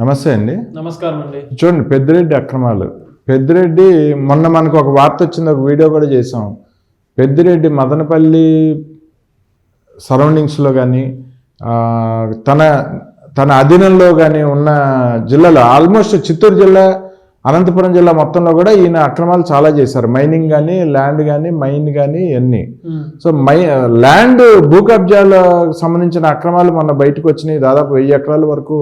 నమస్తే అండి. నమస్కారం అండి చూడండి పెద్దిరెడ్డి అక్రమాలు. పెద్దిరెడ్డి మొన్న మనకు ఒక వార్త వచ్చింది ఒక వీడియో కూడా చేసాం పెద్దిరెడ్డి మదనపల్లి సరౌండింగ్స్లో కానీ తన తన అధీనంలో కానీ ఉన్న జిల్లాలో ఆల్మోస్ట్ చిత్తూరు జిల్లా అనంతపురం జిల్లా మొత్తంలో కూడా ఈయన అక్రమాలు చాలా చేశారు. మైనింగ్ కానీ ల్యాండ్ కానీ మైన్ కానీ ఇవన్నీ. సో మై ల్యాండ్ భూ కబ్జాలకు సంబంధించిన అక్రమాలు మొన్న బయటకు వచ్చినాయి. దాదాపు వెయ్యి ఎకరాల వరకు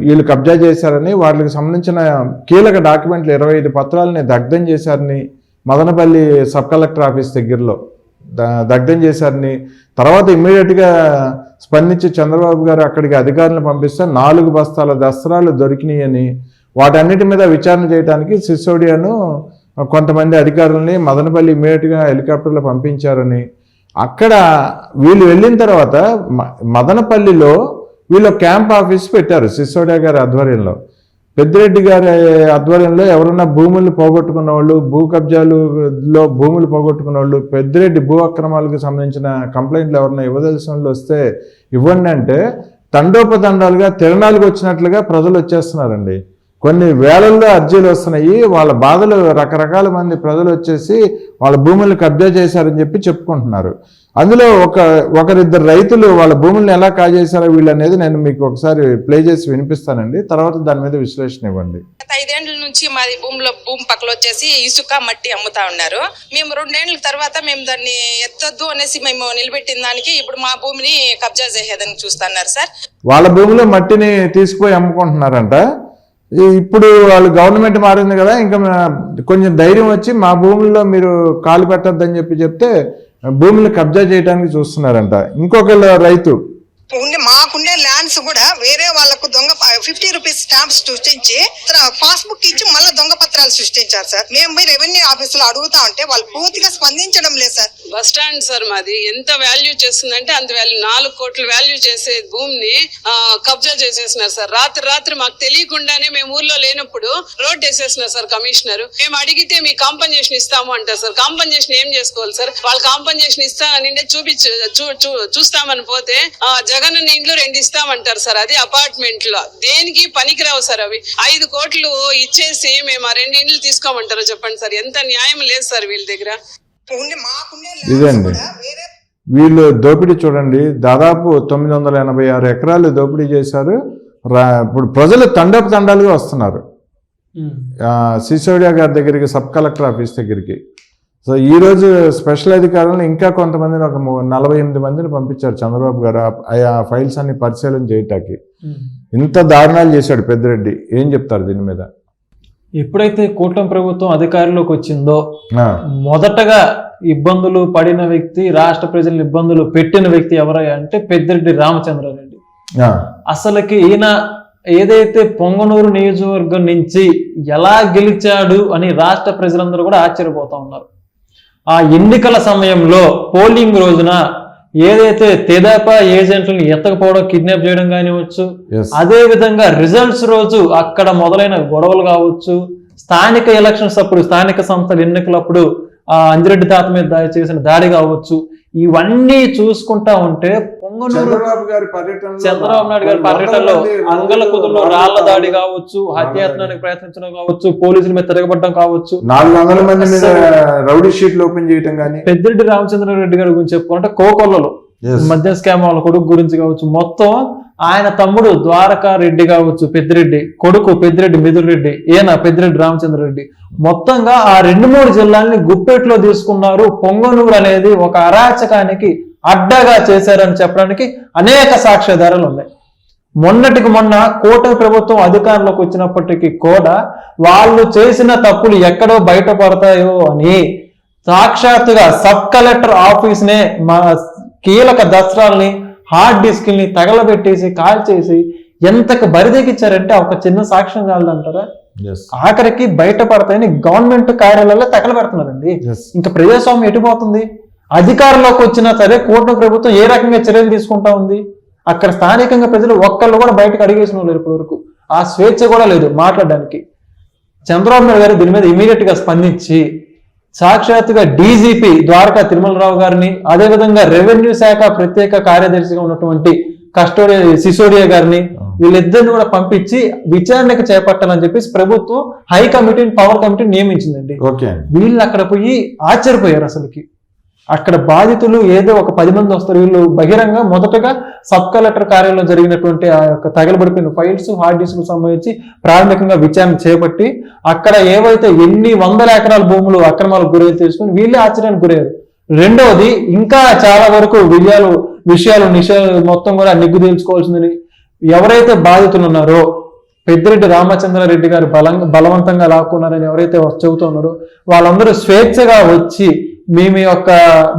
వీళ్ళు కబ్జా చేశారని వాళ్ళకి సంబంధించిన కీలక డాక్యుమెంట్లు ఇరవై ఐదు పత్రాలని దగ్ధం చేశారని మదనపల్లి సబ్ కలెక్టర్ ఆఫీస్ దగ్గరలో దగ్ధం చేశారని తర్వాత ఇమ్మీడియట్గా స్పందించి చంద్రబాబు గారు అక్కడికి అధికారులను పంపిస్తే నాలుగు బస్తాల దసరాలు దొరికినాయని వాటన్నిటి మీద విచారణ చేయడానికి సిసోడియాను కొంతమంది అధికారులని మదనపల్లి ఇమ్మీడియట్గా హెలికాప్టర్లో పంపించారని అక్కడ వీళ్ళు వెళ్ళిన తర్వాత మ- మదనపల్లిలో వీళ్ళు క్యాంప్ ఆఫీస్ పెట్టారు సిసోడియా గారి ఆధ్వర్యంలో. పెద్దిరెడ్డి గారి ఆధ్వర్యంలో ఎవరన్నా భూములు పోగొట్టుకున్న వాళ్ళు భూ కబ్జాలులో భూములు పోగొట్టుకున్న వాళ్ళు పెద్దిరెడ్డి భూ అక్రమాలకు సంబంధించిన కంప్లైంట్లు ఎవరన్నా ఇవ్వదలసిన వాళ్ళు వస్తే ఇవ్వండి అంటే తండోపతండాలుగా తిరణాలకు వచ్చినట్లుగా ప్రజలు వచ్చేస్తున్నారండి. కొన్ని వేలల్లో అర్జీలు వస్తున్నాయి వాళ్ళ బాధలు రకరకాల మంది ప్రజలు వచ్చేసి వాళ్ళ భూములు కబ్జా చేశారని చెప్పి చెప్పుకుంటున్నారు. అందులో ఒక ఒకరిద్దరు రైతులు వాళ్ళ భూములను ఎలా కాజేశారో వీళ్ళు అనేది నేను మీకు ఒకసారి ప్లే చేసి వినిపిస్తానండి. తర్వాత దాని మీద విశ్లేషణ ఇవ్వండి. ఐదేండ్ల నుంచి మాది భూమిలో భూమి పక్కల వచ్చేసి ఇసుక మట్టి అమ్ముతా ఉన్నారు. మేము రెండేండ్ల తర్వాత మేము దాన్ని ఎత్తొద్దు అనేసి మేము నిలబెట్టిన దానికి ఇప్పుడు మా భూమిని కబ్జా చేసేదానికి చూస్తున్నారు సార్. వాళ్ళ భూమిలో మట్టిని తీసుకుపోయి అమ్ముకుంటున్నారంట. ఇప్పుడు వాళ్ళు గవర్నమెంట్ మారింది కదా ఇంకా కొంచెం ధైర్యం వచ్చి మా భూముల్లో మీరు కాలు పెట్టద్దని చెప్పి చెప్తే భూములు కబ్జా చేయడానికి చూస్తున్నారంట. ఇంకొకళ్ళు రైతు. ఉండే మాకుండే ల్యాండ్స్ కూడా వేరే వాళ్ళకు దొంగ ఫిఫ్టీ రూపీస్ స్టాంప్స్ సృష్టించి పాస్బుక్ ఇచ్చి మళ్ళీ దొంగ పత్రాలు సృష్టించారు సార్. మేము రెవెన్యూ ఆఫీసులో అడుగుతా ఉంటే వాళ్ళు పూర్తిగా స్పందించడం లేదు సార్. బస్ స్టాండ్ సార్ మాది. ఎంత వాల్యూ చేస్తుందంటే అంత వాల్యూ నాలుగు కోట్లు వాల్యూ చేసే భూమిని కబ్జా చేసేసినారు సార్. రాత్రి రాత్రి మాకు తెలియకుండానే మేము ఊర్లో లేనప్పుడు రోడ్ వేసేసినారు సార్ కమిషనర్. మేము అడిగితే మీ కాంపన్సేషన్ ఇస్తాము అంటారు సార్. కాంపన్సేషన్ ఏం చేసుకోవాలి సార్? వాళ్ళు కాంపన్సేషన్ ఇస్తానంటే చూపించు చూ- చూ- చూస్తామని పోతే జగన్ ఇంట్లో రెండు ఇస్తామంటారు సార్. అది అపార్ట్మెంట్లో దేనికి పనికిరావు సార్ అవి. ఐదు కోట్లు ఇచ్చేసి మేము ఆ రెండు ఇండ్లు తీసుకోమంటారో చెప్పండి సార్. ఎంత న్యాయం లేదు సార్ వీళ్ళ దగ్గర. ఇదండి. వీళ్ళు దోపిడీ చూడండి. దాదాపు తొమ్మిది వందల ఎనభై ఆరు ఎకరాలు దోపిడీ చేశారు. రా ఇప్పుడు ప్రజలు తండపు తండాలుగా వస్తున్నారు. ఆ, సిసోడియా గారి దగ్గరికి సబ్ కలెక్టర్ ఆఫీస్ దగ్గరికి. సో ఈ రోజు స్పెషల్ అధికారులను ఇంకా కొంతమందిని ఒక నలభై ఎనిమిది మందిని పంపించారు చంద్రబాబు గారు. ఆ- ఆ ఫైల్స్ అన్ని పరిశీలన చేయటానికి. ఇంత దారుణాలు చేశాడు పెద్దిరెడ్డి. ఏం చెప్తారు దీని మీద? ఎప్పుడైతే కూటమి ప్రభుత్వం అధికారంలోకి వచ్చిందో మొదటగా ఇబ్బందులు పడిన వ్యక్తి రాష్ట్ర ప్రజలను ఇబ్బందులు పెట్టిన వ్యక్తి ఎవరయ్యా అంటే పెద్దిరెడ్డి రామచంద్రారెడ్డి. అసలుకి ఈయన ఏదైతే పొంగనూరు నియోజకవర్గం నుంచి ఎలా గెలిచాడు అని రాష్ట్ర ప్రజలందరూ కూడా ఆశ్చర్యపోతా ఉన్నారు. ఆ ఎన్నికల సమయంలో పోలింగ్ రోజున ఏదైతే తెదాపా ఏజెంట్లను ఎత్తకపోవడం కిడ్నాప్ చేయడం కానివచ్చు. అదే విధంగా రిజల్ట్స్ రోజు అక్కడ మొదలైన గొడవలు కావచ్చు స్థానిక ఎలక్షన్స్ అప్పుడు స్థానిక సంస్థల ఎన్నికలప్పుడు ఆ అంజిరెడ్డి తాత మీద దాడి చేసిన దాడి కావచ్చు ఇవన్నీ చూసుకుంటా ఉంటే పొంగనూరు చంద్రబాబు గారి పర్యటనలో చంద్రబాబు నాయుడు గారి పర్యటనలో అంగల కుదురులో రాళ్ళ దాడి కావచ్చు హత్యాయత్నానికి ప్రయత్నించడం కావచ్చు పోలీసుల మీద తిరగబడడం కావచ్చు. నాలుగు వందల మంది మీద రౌడీ షీట్లు ఓపెన్ చేయటం కానీ పెద్దిరెడ్డి రామచంద్రారెడ్డి గారి గురించి చెప్పుకుంటే కోకొల్లలో మద్యం స్కామ్ వాళ్ళ కొడుకు గురించి కావచ్చు మొత్తం ఆయన తమ్ముడు ద్వారకా రెడ్డి కావచ్చు పెద్దిరెడ్డి కొడుకు పెద్దిరెడ్డి మిథురెడ్డి ఈయన పెద్దిరెడ్డి రామచంద్రరెడ్డి మొత్తంగా ఆ రెండు మూడు జిల్లాల్ని గుప్పెట్లో తీసుకున్నారు. పొంగనూరు అనేది ఒక అరాచకానికి అడ్డగా చేశారని చెప్పడానికి అనేక సాక్ష్యాధారాలు ఉన్నాయి. మొన్నటికి మొన్న కూటమి ప్రభుత్వం అధికారంలోకి వచ్చినప్పటికీ కూడా వాళ్ళు చేసిన తప్పులు ఎక్కడో బయటపడతాయో అని సాక్షాత్తుగా సబ్ కలెక్టర్ ఆఫీస్ నే మా కీలక దస్త్రాల్ని హార్డ్ డిస్క్ని తగలబెట్టేసి కాల్ చేసి ఎంతకు బరిదెక్కిచ్చారంటే ఒక చిన్న సాక్ష్యం చాలదంటారా ఆఖరికి బయటపడతాయని గవర్నమెంట్ కార్యాలయాల్లో తగలబెడుతున్నారండి. ఇంకా ప్రజాస్వామ్యం ఎటుపోతుంది అధికారంలోకి వచ్చినా సరే కూటమి ప్రభుత్వం ఏ రకంగా చర్యలు తీసుకుంటా ఉంది? అక్కడ స్థానికంగా ప్రజలు ఒక్కళ్ళు కూడా బయటకు అడిగేసిన వాళ్ళు ఇప్పటి వరకు ఆ స్వేచ్ఛ కూడా లేదు మాట్లాడడానికి. చంద్రబాబు నాయుడు గారు దీని మీద ఇమీడియట్గా స్పందించి సాక్షాత్తుగా డీజీపీ ద్వారకా తిరుమలరావు గారిని అదేవిధంగా రెవెన్యూ శాఖ ప్రత్యేక కార్యదర్శిగా ఉన్నటువంటి కస్టోడియా సిసోడియా గారిని వీళ్ళిద్దరిని కూడా పంపించి విచారణకు చేపట్టాలని చెప్పేసి ప్రభుత్వం హై కమిటీని పవర్ కమిటీని నియమించిందండి. వీళ్ళు అక్కడ పోయి ఆశ్చర్యపోయారు అసలుకి. అక్కడ బాధితులు ఏదో ఒక పది మంది వస్తారు. వీళ్ళు బహిరంగ మొదటగా సబ్ కలెక్టర్ కార్యాలయంలో జరిగినటువంటి ఆ యొక్క తగలబడిపోయిన ఫైల్స్ హార్డ్ డిస్క్ సంబంధించి ప్రాథమికంగా విచారణ చేపట్టి అక్కడ ఏవైతే ఎన్ని వందల ఎకరాల భూములు అక్రమాలకు గురై తెలుసుకుని వీళ్ళే ఆశ్చర్యానికి గురయ్యారు. రెండవది ఇంకా చాలా వరకు విజయాలు విషయాలు నిషయాలు మొత్తం కూడా నిగ్గు తేల్చుకోవాల్సిందని ఎవరైతే బాధితులు ఉన్నారో పెద్దిరెడ్డి రామచంద్రారెడ్డి గారు బలంగా బలవంతంగా లాక్కున్నారని ఎవరైతే చెబుతున్నారో వాళ్ళందరూ స్వేచ్ఛగా వచ్చి మీ మీ యొక్క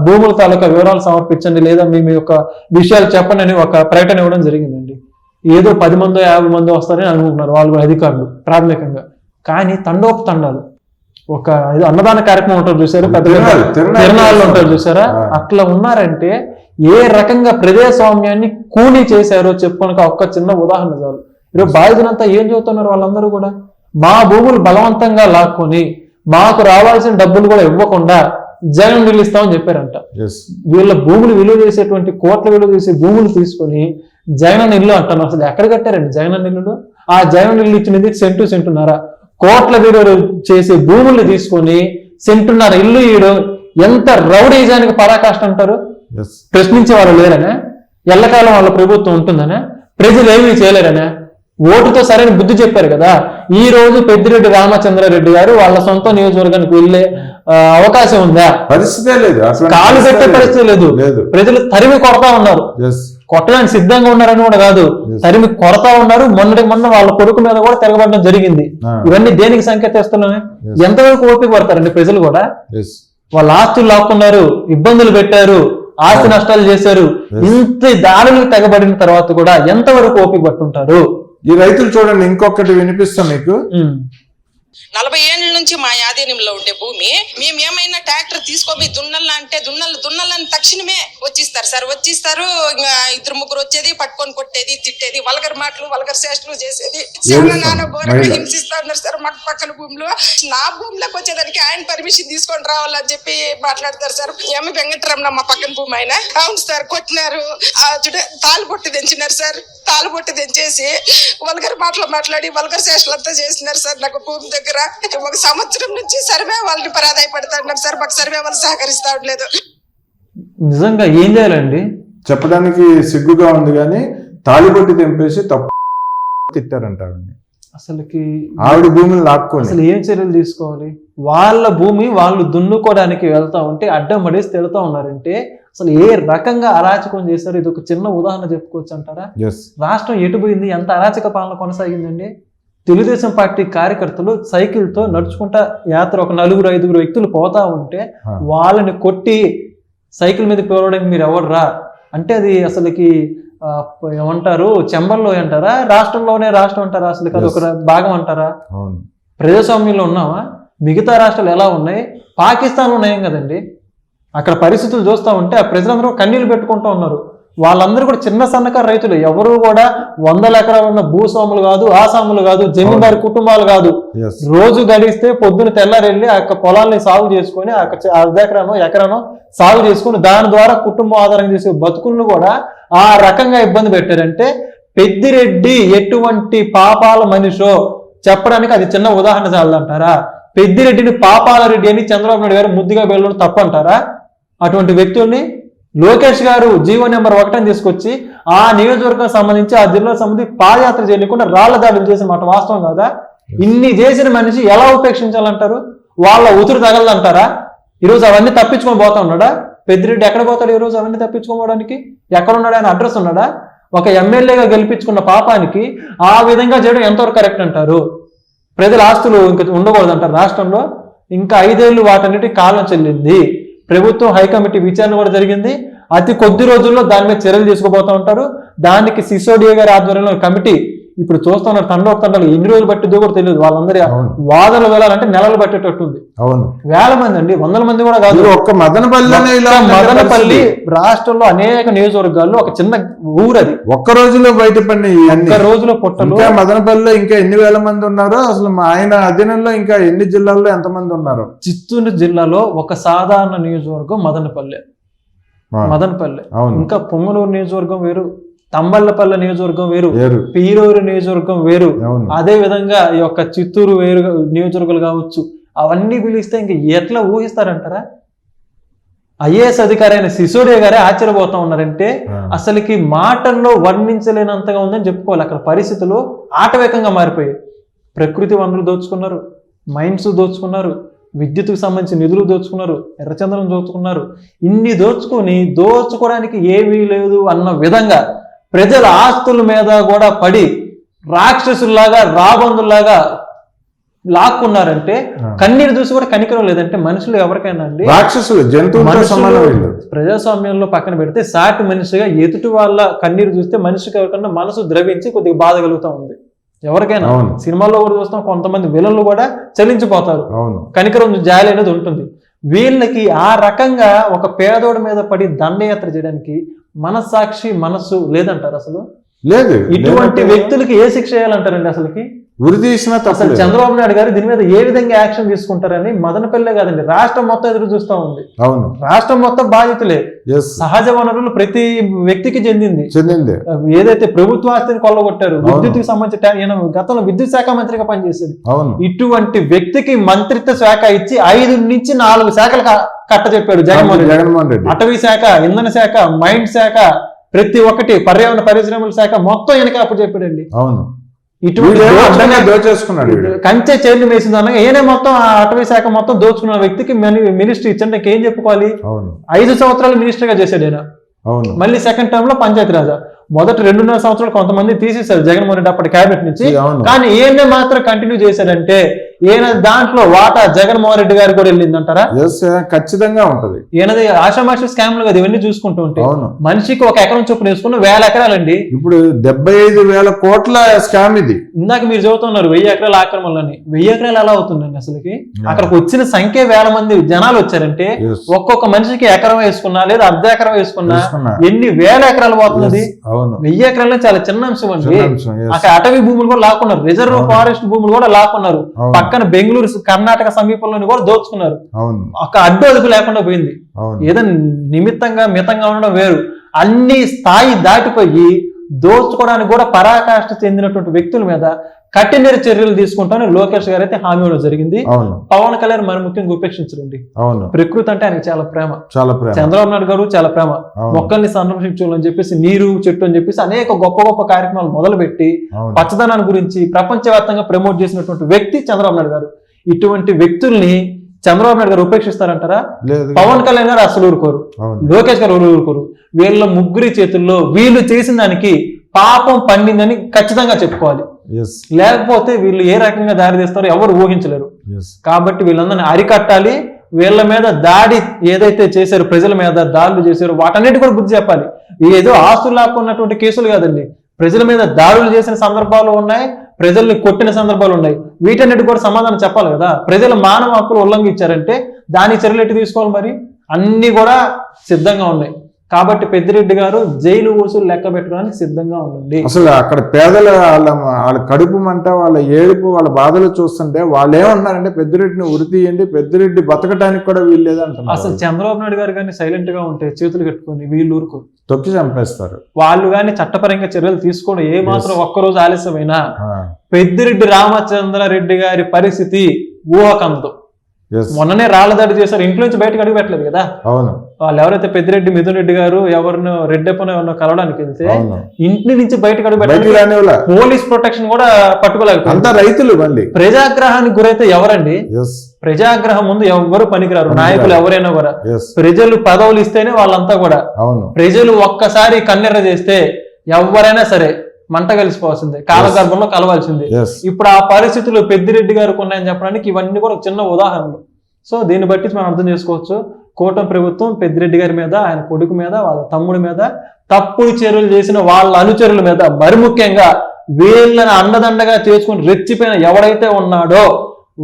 భూముల తాలూకా వివరాలు సమర్పించండి లేదా మీ మీ యొక్క విషయాలు చెప్పండి అని ఒక ప్రకటన ఇవ్వడం జరిగిందండి. ఏదో పది మందో యాభై మందో వస్తారని అనుకుంటున్నారు వాళ్ళు అధికారులు ప్రాథమికంగా. కానీ తండోపు తండాలు ఒక అన్నదాన కార్యక్రమం ఉంటారు చూసారు పెద్ద తిరణాలు, ఉంటారు చూసారా. అట్లా ఉన్నారంటే ఏ రకంగా ప్రజాస్వామ్యాన్ని కూనీ చేశారో చెప్పుకోనక ఒక్క చిన్న ఉదాహరణ చాలు. ఈరోజు బాధితులంతా ఏం చెబుతున్నారు వాళ్ళందరూ కూడా? మా భూములు బలవంతంగా లాక్కొని మాకు రావాల్సిన డబ్బులు కూడా ఇవ్వకుండా జగన్ నిలుస్తామని చెప్పారంట. ఎస్ వీళ్ళ భూములు విలువ చేసేటువంటి కోట్ల విలువ చేసే భూములు తీసుకొని జగన్ ఇల్లు అంటాను అసలు ఎక్కడ కట్టారండి జగన్ ఇల్లులు ఆ జగన్ ఇల్లు ఇచ్చినది సెంటు సెంటున్నారా. కోట్ల విలువ చేసే భూములు తీసుకొని సెంటున్నర ఇల్లు ఇయ్యడం ఎంత రౌడీజానికి పరాకాష్ట అంటారు? ప్రశ్నించే వాళ్ళు లేరనే? ఎల్లకాలం వాళ్ళ ప్రభుత్వం ఉంటుందనే? ప్రజలు ఏమీ చేయలేరనే? ఓటుతో సరైన బుద్ధి చెప్పారు కదా. ఈ రోజు పెద్దిరెడ్డి రామచంద్రారెడ్డి గారు వాళ్ళ సొంత నియోజకవర్గానికి వెళ్ళే అవకాశం ఉందా? పరిస్థితే లేదు. కాలు పెట్టే పరిస్థితి లేదు. ప్రజలు తరిమి కొడతా ఉన్నారు. కొట్టడానికి సిద్ధంగా ఉన్నారని కూడా కాదు. తరిమి కొడతా ఉన్నారు. మొన్నటి మొన్న వాళ్ళ కొడుకు మీద కూడా తిరగబడడం జరిగింది. ఇవన్నీ దేనికి సంకేతిస్తున్నాయి ఎంతవరకు ఓపిక పడతారండి ప్రజలు కూడా? వాళ్ళ ఆస్తులు లాక్కున్నారు ఇబ్బందులు పెట్టారు ఆస్తి నష్టాలు చేశారు. ఇంత దాడులకు తెగబడిన తర్వాత కూడా ఎంతవరకు ఓపిక పట్టుంటారు? ఈ రైతులు చూడండి ఇంకొకటి వినిపిస్తా మీకు. నలభై ఏళ్ళ నుంచి మా ఆధీనంలో ఉండే భూమి మేము ఏమైనా ట్రాక్టర్ తీసుకోపోయి దున్నల్లా అంటే దున్నలు దున్నలని తక్షణమే వచ్చిస్తారు సార్. వచ్చిస్తారు ఇద్దరు ముగ్గురు వచ్చేది పట్టుకొని కొట్టేది తిట్టేది వల్గర్ మాటలు వల్గర్ చేష్టలు చేసేది. చాలా నాన్న. హింసిస్తా ఉన్నారు సార్ మాకు పక్కన భూమిలో. నా భూమిలోకి వచ్చేదానికి ఆయన పర్మిషన్ తీసుకొని రావాలని చెప్పి మాట్లాడతారు సార్. ఎమ్మ వెంకటరమణ మా పక్కన భూమి ఆయన. అవును సార్ కొట్టినారు. ఆ చూడ తాలు పొట్టి తెంచినారు సార్. తాలు పొట్టి తెంచేసి వల్గర్ మాటలు మాట్లాడి వల్గర్ చేష్టలు అంతా చేసినారు సార్ నాకు భూమి దగ్గర. ఒక సంవత్సరం నుంచి సర్వే వాళ్ళని పరాదాయపడతాడు సార్. మాకు సర్వే వాళ్ళు సహకరిస్తా ఉండలేదు. నిజంగా ఏం చేయాలండి? చెప్పడానికి సిగ్గుగా ఉంది కానీ తాలిబొట్టి తెంపేసి తప్పు తిట్టారంటారండి. అసలుకి ఆవిడ భూమిని లాక్కొని. అసలు ఏం చర్యలు తీసుకోవాలి? వాళ్ళ భూమి వాళ్ళు దున్నుకోవడానికి వెళ్తా ఉంటే అడ్డం పడేసి తిడతా ఉన్నారంటే అసలు ఏ రకంగా అరాచకం చేశారు ఇది ఒక చిన్న ఉదాహరణ చెప్పుకోవచ్చు అంటారా? రాష్ట్రం ఎటుపోయింది ఎంత అరాచక పాలన కొనసాగిందండి? తెలుగుదేశం పార్టీ కార్యకర్తలు సైకిల్తో నడుచుకుంటా యాత్ర ఒక నలుగురు ఐదుగురు వ్యక్తులు పోతా ఉంటే. వాళ్ళని కొట్టి సైకిల్ మీద పోవడానికి మీరు ఎవర్రా అంటే అది అసలుకి ఏమంటారు? చెంబల్లో అంటారా? రాష్ట్రంలోనే రాష్ట్రం అంటారా? అసలు అది ఒక భాగం అంటారా? ప్రజాస్వామ్యంలో ఉన్నావా? మిగతా రాష్ట్రాలు ఎలా ఉన్నాయి? పాకిస్తాన్ ఉన్నాయం కదండి. అక్కడ పరిస్థితులు చూస్తూ ఉంటే ఆ ప్రజలందరూ కన్నీళ్ళు పెట్టుకుంటూ ఉన్నారు. వాళ్ళందరూ కూడా చిన్న సన్నకారు రైతులు. ఎవరు కూడా వందల ఎకరాలు ఉన్న భూస్వాములు కాదు ఆసాములు కాదు జమీందారు కుటుంబాలు కాదు. రోజు గడిస్తే పొద్దున తెల్లారెళ్ళి ఆ యొక్క పొలాల్ని సాగు చేసుకొని ఆ యొక్క చ- అర్ధ ఎకరానో ఎకరానో సాగు చేసుకొని దాని ద్వారా కుటుంబం ఆధారం చేసే బతుకులను కూడా ఆ రకంగా ఇబ్బంది పెట్టారంటే పెద్దిరెడ్డి ఎటువంటి పాపాల మనిషో చెప్పడానికి అది చిన్న ఉదాహరణ చాలదంటారా పెద్దిరెడ్డిని పాపాల రెడ్డి అని చంద్రబాబు నాయుడు గారు ముద్దుగా వెళ్ళడం తప్పంటారా? అటువంటి వ్యక్తుల్ని లోకేష్ గారు జీవో నెంబర్ ఒకటని తీసుకొచ్చి ఆ నియోజకవర్గం సంబంధించి ఆ జిల్లాకు సంబంధించి పాదయాత్ర చేయకుండా రాళ్ళ దాడులు చేసిన మాట వాస్తవం కాదా? ఇన్ని చేసిన మనిషి ఎలా ఉపేక్షించాలంటారు? వాళ్ళ ఉతురు తగలదంటారా? ఈరోజు అవన్నీ తప్పించుకొని పోతా ఉన్నాడా? పెద్దిరెడ్డి ఎక్కడ పోతాడు ఈరోజు అవన్నీ తప్పించుకోవడానికి ఎక్కడ ఉన్నాడు ఆయన? అడ్రస్ ఉన్నాడా? ఒక ఎమ్మెల్యేగా గెలిపించుకున్న పాపానికి ఆ విధంగా చేయడం ఎంతవరకు కరెక్ట్ అంటారు? ప్రజల ఆస్తులు ఇంకా ఉండకూడదు అంటారు రాష్ట్రంలో. ఇంకా ఐదేళ్ళు వాటన్నిటి కాలం చెల్లింది. ప్రభుత్వం హైకమిటీ విచారణ కూడా జరిగింది. అతి కొద్ది రోజుల్లో దాని మీద చర్యలు తీసుకోబోతా ఉంటారు. దానికి సిసోడియా గారి ఆధ్వర్యంలో కమిటీ ఇప్పుడు చూస్తున్నారు తండ్రి తండ్రులు ఎన్ని రోజులు పట్టిద్దో కూడా తెలియదు. వాళ్ళందరి. వాదనలు వెళ్ళాలంటే నెలలు పట్టేటట్టు ఉంది. అవును. వేల మంది అండి వందల మంది కూడా కాదు. ఒక్క మదనపల్లి పరిస్థితి. రాష్ట్రంలో అనేక నియోజకవర్గాల్లో ఒక చిన్న ఊరది ఒక్క రోజులో బయటపడిన ఇవన్నీ ఒక్క రోజులో పొట్టలు ఇంకా మదనపల్లిలో ఇంకా ఎన్ని వేల మంది ఉన్నారో అసలు ఆయన అధీనంలో ఇంకా ఎన్ని జిల్లాల్లో ఎంతమంది ఉన్నారు. చిత్తూరు జిల్లాలో ఒక సాధారణ నియోజకవర్గం మదనపల్లె. మదనపల్లె. ఇంకా పొంగనూరు నియోజకవర్గం వేరు. తంబళ్ళపల్లి నియోజకవర్గం వేరు పీరూరు నియోజకవర్గం వేరు. అదే విధంగా ఈ యొక్క చిత్తూరు వేరు నియోజకవర్గాలు కావచ్చు అవన్నీ పిలిస్తే ఇంక ఎట్లా ఊహిస్తారంటారా? ఐఏఎస్ అధికారి అయిన సిసోడియా గారే ఆశ్చర్యపోతా ఉన్నారంటే. అసలుకి మాటల్లో వర్ణించలేనంతగా ఉందని చెప్పుకోవాలి. అక్కడ పరిస్థితులు ఆటవేకంగా మారిపోయాయి. ప్రకృతి వనరులు దోచుకున్నారు మైండ్స్ దోచుకున్నారు విద్యుత్కు సంబంధించిన నిధులు దోచుకున్నారు ఎర్రచంద్రం దోచుకున్నారు. ఇన్ని దోచుకొని దోచుకోవడానికి ఏమీ లేదు అన్న విధంగా ప్రజల ఆస్తుల మీద కూడా పడి రాక్షసుల్లాగా రాబందుల్లాగా లాక్కున్నారంటే. కన్నీరు చూసి కూడా కనికరం లేదంటే మనుషులు ఎవరికైనా అండి? రాక్షసులు వీళ్ళు. ప్రజాస్వామ్యంలో పక్కన పెడితే సాటి మనిషిగా ఎదుటి వాళ్ళ కన్నీరు చూస్తే మనిషికి ఎవరికన్నా మనసు ద్రవించి కొద్దిగా బాధ కలుగుతా ఉంది. ఎవరికైనా. సినిమాల్లో కూడా చూస్తాం కొంతమంది విలన్లు కూడా చలించిపోతారు. కనికరం జాలి అనేది ఉంటుంది. వీళ్ళకి ఆ రకంగా ఒక పేదోడి మీద పడి దండయాత్ర చేయడానికి మనస్సాక్షి మనస్సు లేదంటారు అసలు? లేదు ఇటువంటి వ్యక్తులకి ఏ శిక్ష చేయాలంటారండి అసలుకి? ఉరి తీసినా అసలు చంద్రబాబు నాయుడు గారు దీని మీద ఏ విధంగా యాక్షన్ తీసుకుంటారని మదనపల్లె కాదండి రాష్ట్రం మొత్తం ఎదురు చూస్తా ఉంది. అవును. రాష్ట్రం మొత్తం బాధితులే. సహజ వనరులు ప్రతి వ్యక్తికి చెందింది. చెందింది. ఏదైతే ప్రభుత్వ ఆస్తిని కొల్లగొట్టారు. విద్యుత్కి సంబంధించి ట్యా- ఈయన గతంలో విద్యుత్ శాఖ మంత్రిగా పనిచేసేది. అవును. ఇటువంటి వ్యక్తికి మంత్రిత్వ శాఖ ఇచ్చి ఐదు నుంచి నాలుగు శాఖలు కట్ట చెప్పాడు జగన్మోహన్ రెడ్డి. జగన్మోహన్ రెడ్డి. అటవీ శాఖ ఇంధన శాఖ మైండ్ శాఖ ప్రతి ఒక్కటి పర్యావరణ పరిశ్రమల శాఖ మొత్తం వెనక అప్పుడు చెప్పాడండి. అవును. దోచేసుకున్నాడు. కంచె చేర్లు వేసింది అనగా ఈయనే మొత్తం ఆ అటవీ శాఖ మొత్తం దోచుకున్న వ్యక్తికి మినిస్ట్రీ ఇచ్చండి ఏం చెప్పుకోవాలి? ఐదు సంవత్సరాలు మినిస్టర్గా చేశాడు ఆయన అవును. మళ్ళీ సెకండ్ టర్మ్లో పంచాయతీ రాజా. మొదటి రెండున్నర సంవత్సరాలు కొంతమంది తీసేశారు జగన్మోహన్ రెడ్డి అప్పటి క్యాబినెట్ నుంచి. కానీ ఈయన మాత్రం కంటిన్యూ చేశాడంటే ఈయన దాంట్లో వాటా జగన్మోహన్ రెడ్డి గారికి కూడా వెళ్ళిందంటారా? ఎస్ ఖచ్చితంగా ఉంటది. ఈయనది ఆషామాషి స్కామ్లు కదా ఇవన్నీ చూసుకుంటూ ఉంటే. అవును. మనిషికి ఒక ఎకరం చొప్పున వేసుకున్న వేల ఎకరాలండి. ఇప్పుడు డెబ్బై ఐదు వేల కోట్ల స్కామ్ ఇది. ఇందాక మీరు చదువుతున్నారు వెయ్యి ఎకరాల ఆక్రమణలని. వెయ్యి ఎకరాలు ఎలా అవుతుందండి అసలుకి? అక్కడికి వచ్చిన సంఖ్య వేల మంది జనాలు వచ్చారంటే. ఒక్కొక్క మనిషికి ఎకరం వేసుకున్నా లేదా అర్ధ ఎకరం వేసుకున్నా. ఎన్ని వేల ఎకరాలు పోతున్నది వెయ్యి ఎకరాలు చాలా చిన్న అంశం అండి. అక్కడ అటవీ భూములు కూడా లాక్కున్నారు. రిజర్వ్. ఫారెస్ట్ భూములు కూడా లాక్కున్నారు. పక్కన బెంగళూరు కర్ణాటక సమీపంలోని కూడా దోచుకున్నారు. ఒక అడ్డు అదుపు లేకుండా పోయింది. ఏదో నిమిత్తంగా మితంగా ఉండడం వేరు. అన్ని స్థాయి దాటిపోయి దోచుకోవడానికి కూడా పరాకాష్ఠ చెందినటువంటి వ్యక్తుల మీద కఠిన చర్యలు తీసుకుంటామని లోకేష్ గారు అయితే హామీ ఇవ్వడం జరిగింది. పవన్ కళ్యాణ్ మరి ముఖ్యంగా ఉపేక్షించరండి. అవును. ప్రకృతి అంటే ఆయనకి చాలా ప్రేమ. చాలా ప్రేమ. చంద్రబాబు నాయుడు గారు చాలా ప్రేమ. మొక్కల్ని సంరక్షించాలని చెప్పేసి నీరు చెట్టు అని చెప్పేసి అనేక గొప్ప గొప్ప కార్యక్రమాలు మొదలుపెట్టి పచ్చదనాన్ని గురించి ప్రపంచవ్యాప్తంగా ప్రమోట్ చేసినటువంటి వ్యక్తి చంద్రబాబు నాయుడు గారు. ఇటువంటి వ్యక్తుల్ని చంద్రబాబు నాయుడు గారు ఉపేక్షిస్తారంటారా? పవన్ కళ్యాణ్ గారు అసలు ఊరుకోరు. లోకేష్ గారు ఊరుకోరు. వీళ్ళ ముగ్గురి చేతుల్లో వీళ్ళు చేసిన దానికి పాపం పండిందని ఖచ్చితంగా చెప్పుకోవాలి. లేకపోతే వీళ్ళు ఏ రకంగా దారి తీస్తారో ఎవరు ఊహించలేరు. ఎస్ కాబట్టి వీళ్ళందరినీ అరికట్టాలి. వీళ్ళ మీద దాడి ఏదైతే చేశారో ప్రజల మీద దాడులు చేశారో వాటన్నిటి కూడా బుద్ధి చెప్పాలి. ఏదో ఆస్తులు లాక్కున్నటువంటి కేసులు కాదండి. ప్రజల మీద దాడులు చేసిన సందర్భాలు ఉన్నాయి ప్రజల్ని కొట్టిన సందర్భాలు ఉన్నాయి. వీటన్నిటి కూడా సమాధానం చెప్పాలి కదా. ప్రజల మానవ హక్కులు ఉల్లంఘించారంటే దాని చర్యలు ఎట్టి తీసుకోవాలి మరి? అన్ని కూడా సిద్ధంగా ఉన్నాయి. కాబట్టి పెద్దిరెడ్డి గారు జైలు వసూలు లెక్క పెట్టుకోవడానికి సిద్ధంగా ఉండండి. అసలు అక్కడ పేదల వాళ్ళ వాళ్ళ కడుపు మంట వాళ్ళ ఏడుపు వాళ్ళ బాధలు చూస్తుంటే వాళ్ళు ఏమంటున్నారంటే పెద్దిరెడ్డిని ఉరి తీయండి పెద్దిరెడ్డి బతకడానికి కూడా వీలు అసలు లేదంటున్నారు చంద్రబాబు నాయుడు గారు కానీ సైలెంట్గా ఉంటే చేతులు కట్టుకొని వీళ్ళు ఊరుకోరు. తొక్కి చంపేస్తారు. వాళ్ళు కానీ చట్టపరంగా చర్యలు తీసుకోవడం ఏ మాత్రం ఒక్కరోజు ఆలస్యమైనా పెద్దిరెడ్డి రామచంద్రరెడ్డి గారి పరిస్థితి yes, మొన్ననే రాళ్ళదాడి చేశారు. ఇంట్లో నుంచి బయటకు అడుగు పెట్టలేదు కదా. అవును. వాళ్ళు ఎవరైతే పెద్దిరెడ్డి మిథున్ రెడ్డి గారు ఎవరినో రెడ్డెప్పనో ఎవరినో కలవడానికి వెళ్తే ఇంటి నుంచి బయటకు అడుగు పోలీస్ ప్రొటెక్షన్ కూడా పట్టుకోలేకపోయింది. అంతా రైతులు మళ్ళీ ప్రజాగ్రహానికి గురైతే ఎవరండి? ప్రజాగ్రహం ముందు ఎవ్వరు పనికిరారు. నాయకులు ఎవరైనా కూడా. ప్రజలు పదవులు ఇస్తేనే వాళ్ళంతా కూడా. ప్రజలు ఒక్కసారి కన్నెర్ర చేస్తే ఎవరైనా సరే మంట కలిసిపోవాల్సిందే కాలగర్భంలో కలవాల్సిందే. ఇప్పుడు ఆ పరిస్థితులు పెద్దిరెడ్డి గారికి ఉన్నాయని చెప్పడానికి ఇవన్నీ కూడా చిన్న ఉదాహరణలు. సో దీన్ని బట్టి మనం అర్థం చేసుకోవచ్చు. కూటమి ప్రభుత్వం పెద్దిరెడ్డి గారి మీద ఆయన కొడుకు మీద వాళ్ళ తమ్ముడి మీద తప్పుడు చర్యలు చేసిన వాళ్ళ అనుచరుల మీద మరి ముఖ్యంగా వీళ్ళని అండదండగా చేసుకుని రెచ్చిపోయిన ఎవడైతే ఉన్నాడో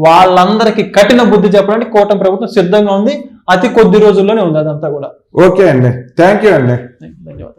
వాళ్ళందరికీ కఠిన బుద్ధి చెప్పడానికి కూటమి ప్రభుత్వం సిద్ధంగా ఉంది. అతి కొద్ది రోజుల్లోనే ఉంది అదంతా కూడా. ఓకే అండి. థ్యాంక్ యూ అండి. ధన్యవాదాలు.